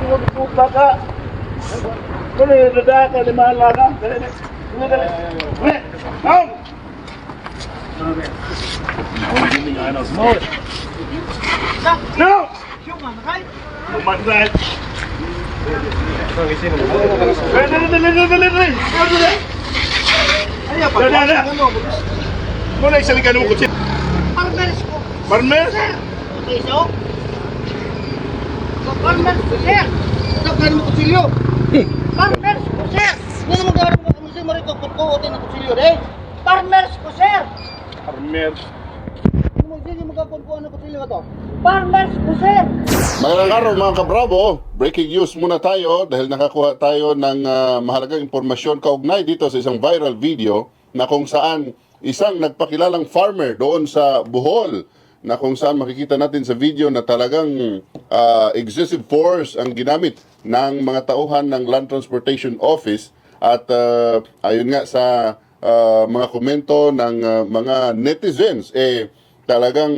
Huwag po baka. Kung nilada ka, di mahal ka. Dali, dali. Dali. Down! No! Lumanday. Dali, dali, dali, dali, dali, dali. Dali. Muna isang ka mo ko. Marmer? Piso. Farmers ko, sir. Nagkaroon mo kutsilyo. Farmers ko, sir. Hindi naman gano'n mo kung mo rin kukutin ng kutsilyo, eh. Farmers ko, sir. Marmer. Hindi mo hindi mo kakukuha ng kutsilyo to. Farmers ko, sir. Magandang araw mga kabravo. Breaking news muna tayo dahil nakakuha tayo ng ah, mahalagang impormasyon kaugnay dito sa isang viral video na kung saan isang nagpakilalang farmer doon sa Bohol na kung saan makikita natin sa video na talagang ah, excessive force ang ginamit ng mga tauhan ng Land Transportation Office at ah, ayun nga sa ah, mga komento ng ah, mga netizens eh talagang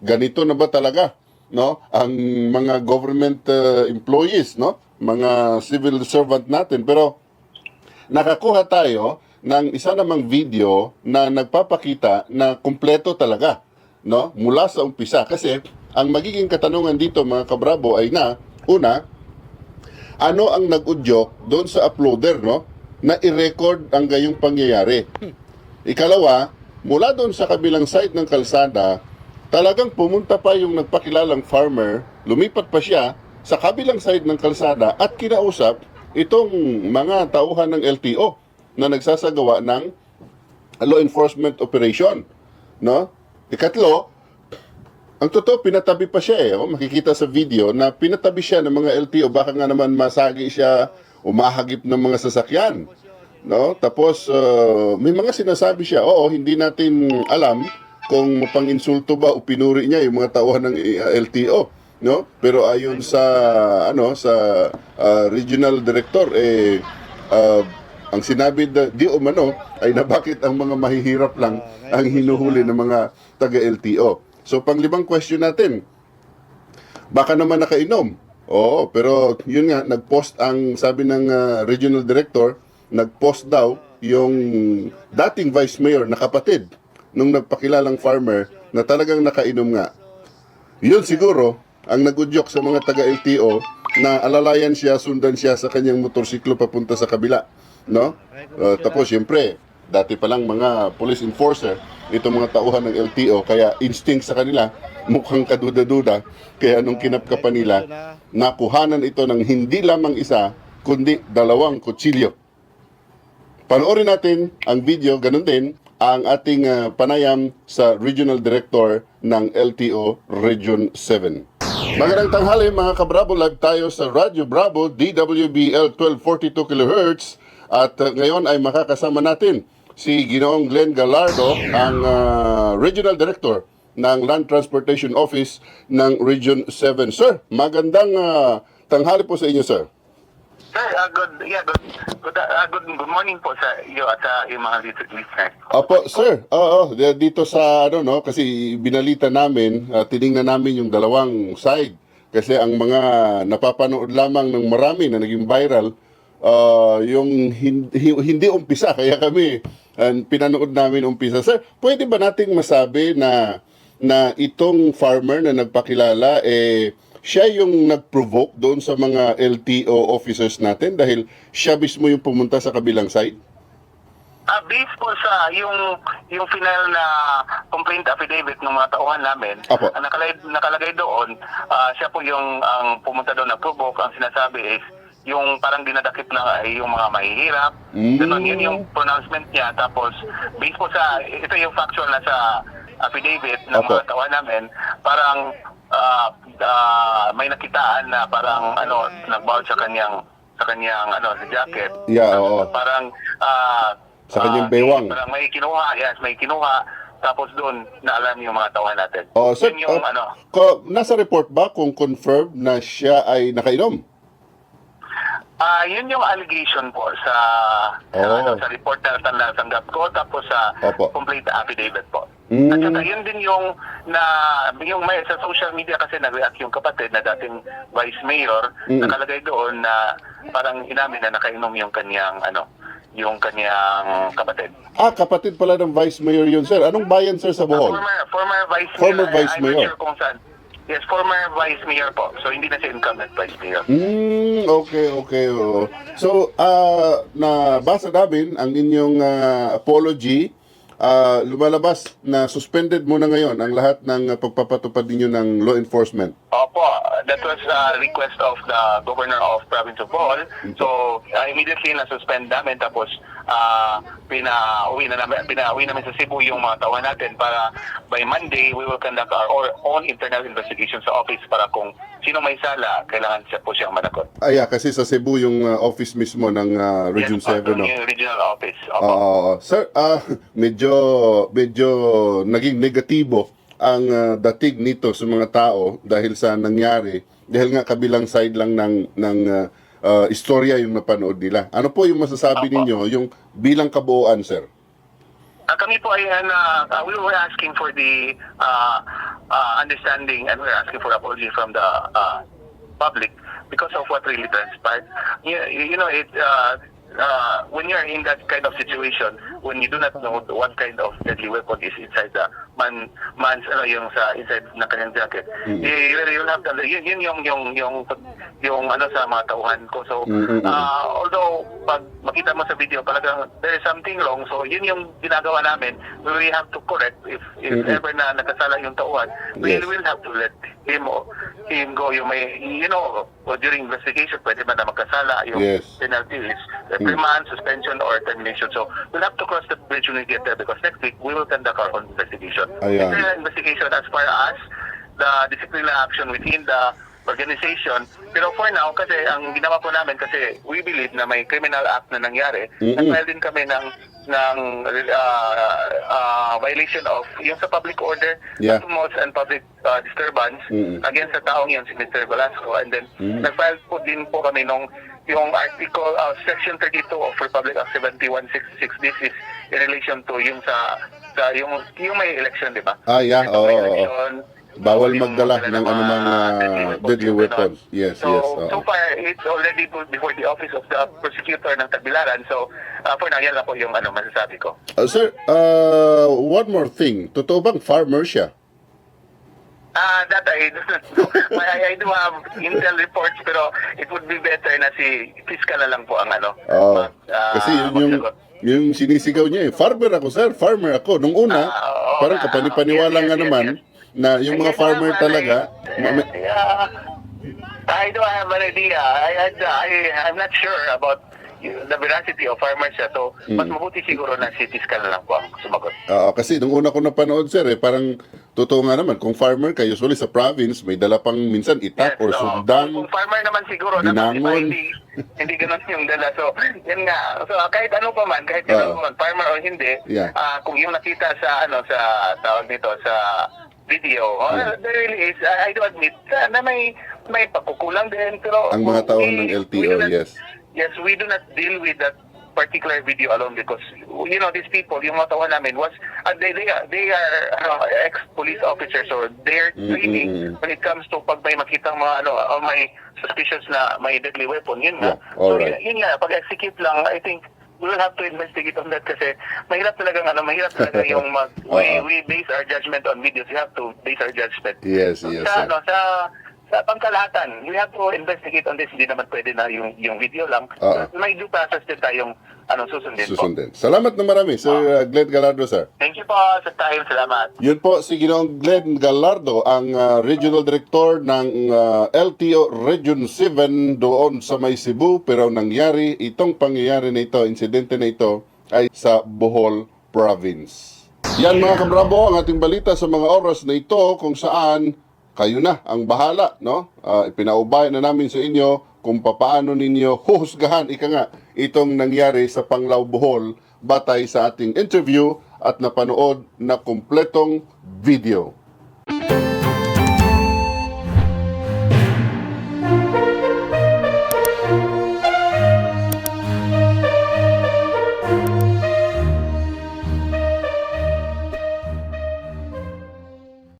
ganito na ba talaga no ang mga government uh, employees no mga civil servant natin. Pero nakakuha tayo ng isa namang video na nagpapakita na kumpleto talaga no mula sa umpisa kasi ang magiging katanungan dito mga kabrabo ay na una ano ang nag-udyok doon sa uploader no na i-record ang gayong pangyayari ikalawa mula doon sa kabilang side ng kalsada talagang pumunta pa yung nagpakilalang farmer, lumipat pa siya sa kabilang side ng kalsada at kinausap itong mga tauhan ng LTO na nagsasagawa ng law enforcement operation. No? Ikatlo, ang totoo, pinatabi pa siya eh. Oh, makikita sa video na pinatabi siya ng mga LTO. Baka nga naman masagi siya, umahagip ng mga sasakyan. No? Tapos, uh, may mga sinasabi siya, oo, hindi natin alam kung mapang-insulto ba o pinuri niya yung mga tauhan ng LTO. No? Pero ayon sa ano sa uh, regional director eh uh, ang sinabi na di umano ay na bakit ang mga mahihirap lang ang hinuhuli ng mga taga-LTO. So panglimang question natin, baka naman nakainom. Oo, pero yun nga, nag-post ang, sabi ng ah, regional director, nag-post daw yung dating vice mayor na kapatid nung nagpakilalang farmer na talagang nakainom nga. Yun siguro, ang nagudyok sa mga taga-LTO na alalayan siya, sundan siya sa kanyang motorsiklo papunta sa kabila. No? Uh, tapos, siyempre, dati pa lang mga police enforcer, itong mga tauhan ng LTO, kaya instinct sa kanila, mukhang kaduda-duda. Kaya nung kinapkapan nila, nakuhanan ito ng hindi lamang isa, kundi dalawang kutsilyo. Panoorin natin ang video, ganun din, ang ating ah, panayam sa Regional Director ng LTO Region 7. Magandang tanghali mga kabravo, live tayo sa Radyo Bravo DWBL 1242 kHz at ah, ngayon ay makakasama natin si Ginoong Glenn Gallardo, ang ah, Regional Director ng Land Transportation Office ng Region 7. Sir, magandang ah, tanghali po sa inyo, sir. Sir, uh, good, yeah, good, good, uh, good, good morning po sa iyo at sa iyong mga listeners. Opo, sir. Oo, di- dito sa ano no, kasi binalita namin, uh, tiningnan namin yung dalawang side kasi ang mga napapanood lamang ng marami na naging viral uh, yung hindi, hindi umpisa kaya kami uh, pinanood namin umpisa. Sir, pwede ba nating masabi na na itong farmer na nagpakilala eh siya yung nag-provoke doon sa mga LTO officers natin dahil siya mismo yung pumunta sa kabilang side? Uh, based po sa yung yung final na complaint affidavit ng mga tauhan namin, Apo. ang nakalagay, nakalagay doon, ah, siya po yung ang pumunta doon na provoke, ang sinasabi is yung parang dinadakip na ay yung mga mahihirap. Mm. Ganun, yun yung pronouncement niya. Tapos, based po sa, ito yung factual na sa affidavit ng Opo. mga tauhan namin, parang ah, ah, may nakitaan na parang ano, nagbawal sa kanyang sa kanyang ano, sa jacket. Yeah, oo. Parang ah, Sa kanyang bewang. Parang may kinuha, yes, may kinuha. Tapos doon, naalam yung mga tauhan natin. Oh, sir, Yun yung uh, ano, ko, nasa report ba kung confirmed na siya ay nakainom? ah yun yung allegation po sa, sa, Oh. ano, sa report na tan- natanggap ko tapos sa Opo. complete affidavit po. Mm. At saka yun din yung na yung may sa social media kasi nag-react yung kapatid na dating vice mayor Mm. nakalagay doon na parang inamin na nakainom yung kanyang ano yung kanyang kapatid. Ah, kapatid pala ng Vice Mayor yun, sir. Anong bayan, sir, sa Bohol? Former former vice Former mayor. vice I'm not mayor. sure kung saan. Yes, former vice mayor po. So hindi na siya incumbent vice mayor. Hmm, okay, okay. oo. So, ah, nabasa namin ang inyong ah, apology. Ah, lumalabas na suspended muna ngayon ang lahat ng ah, pagpapatupad ninyo ng law enforcement. Opo, that was a request of the governor of province of Bohol. So, uh, immediately na-suspend namin tapos uh, pinauwi na namin, pinauwi namin sa Cebu yung mga tauhan natin para by Monday we will conduct our or- own internal investigation sa office para kung sino may sala, kailangan siya po siyang managot. Ah, yeah, kasi sa Cebu yung ah, office mismo ng ah, Region Yes, po, 7. No? Yung regional office. Opo. Oo. sir, ah, medyo medyo naging negatibo ang ah, dating nito sa mga tao dahil sa nangyari dahil nga kabilang side lang ng ng ah, istorya yung napanood nila. Ano po yung masasabi Opo. ninyo yung bilang kabuuan, sir? Ah, kami po ay uh, uh, we were asking for the uh, uh, understanding and we were asking for apology from the uh, public because of what really transpired. You, you know, it uh, uh, when you're in that kind of situation, when you do not know what kind of deadly weapon is inside the man man's ano yung sa inside ng kanyang jacket, Mm. eh, you you'll have to yun, yun yung yung yung yung ano sa mga tauhan ko. So Mm, mm, mm. uh, although pag makita mo sa video talagang there is something wrong so yun yung ginagawa namin we have to correct if if Mm-mm. ever na nagkasala yung tauhan we Yes. will have to let him him go yung may you know during investigation pwede ba na magkasala yung Yes. penalty is reprimand suspension or termination so we'll have to cross the bridge when we get there because next week we will conduct our own investigation Ayan. Internal investigation as far as the disciplinary action within the organization. Pero for now, kasi ang ginawa po namin, kasi we believe na may criminal act na nangyari, Mm-mm. nag-file din kami ng ng uh, uh, violation of yung sa public order, Yeah. tumults and public uh, disturbance Mm-mm. against sa taong yun, si Mr. Velasco. And then, Mm. nag-file po din po kami nung yung article, uh, section 32 of Republic Act 71666. This is in relation to yung sa, sa yung, yung may election, di ba? Ah, yeah. Ito, Oo, may oo, oo. election, Bawal magdala ng anumang, ah, deadly ganon. Yes, so, yes, oo. So far, it's already before the office of the prosecutor ng Tagbilaran. So, uh, for now, yan lang po yung ano, masasabi ko. Ah, sir, ah, one more thing. Totoo bang farmer siya? Ah, that I do not know. I, I do have intel reports pero it would be better na si fiscal na lang po ang ano. Mag- ah, Kasi yun yung, yung sinisigaw niya eh. Farmer ako, sir. Farmer ako. Nung una, Ah, oo parang kapanipaniwala Yes, nga yes, naman yes, na yung mga farmer talaga, ma- ma- Yeah. I don't have an idea. I, I, I, I'm not sure about the veracity of farmers siya. So, mas Mm. mabuti siguro na si fiscal na lang po ang sumagot. Oo, kasi nung una ko napanood, sir, eh, parang totoo nga naman, kung farmer ka, usually sa province, may dala pang minsan itak or oo. sundan. Kung farmer naman siguro, Binangon. iba, hindi, hindi ganun yung dala. So, yan nga. So, kahit ano pa man, kahit ano Oo. pa man, farmer o hindi, Yeah. ah, kung yung nakita sa, ano, sa, tawag nito, sa video, oh, Yeah. there really is, I, I do admit, ah, na may, may pagkukulang din, pero... Ang mga tao we- ng LTO, not- yes. Yes, we do not deal with that particular video alone because you know these people yung mga tawa namin was uh, they they are, they are ano, ex police officers or their Mm, training mm, mm. when it comes to pag may makita mga ano o may suspicious na may deadly weapon yun nga Yeah, so alright. yun, yun nga pag execute lang I think we will have to investigate on that kasi mahirap talaga ano mahirap talaga yung mag we, we base our judgment on videos. We have to base our judgment. Yes, yes, sa sir. ano sa sa pangkalahatan, we have to investigate on this. Hindi naman pwede na yung yung video lang. Oo. May due process din tayong ano susundin po. Susundin. Salamat na marami, Sir uh, Glenn Galardo, sir. Thank you po sa time. Salamat. Yun po si Ginoong Glenn Galardo, ang uh, Regional Director ng uh, LTO Region 7 doon sa May Cebu. Pero nangyari itong pangyayari na ito, insidente na ito, ay sa Bohol Province. Yan mga kabrabo, ang ating balita sa mga oras na ito kung saan kayo na ang bahala, no? Uh, ipinaubay na namin sa inyo kung papaano ninyo huhusgahan, ika nga, itong nangyari sa Panglao Bohol batay sa ating interview at napanood na kumpletong video.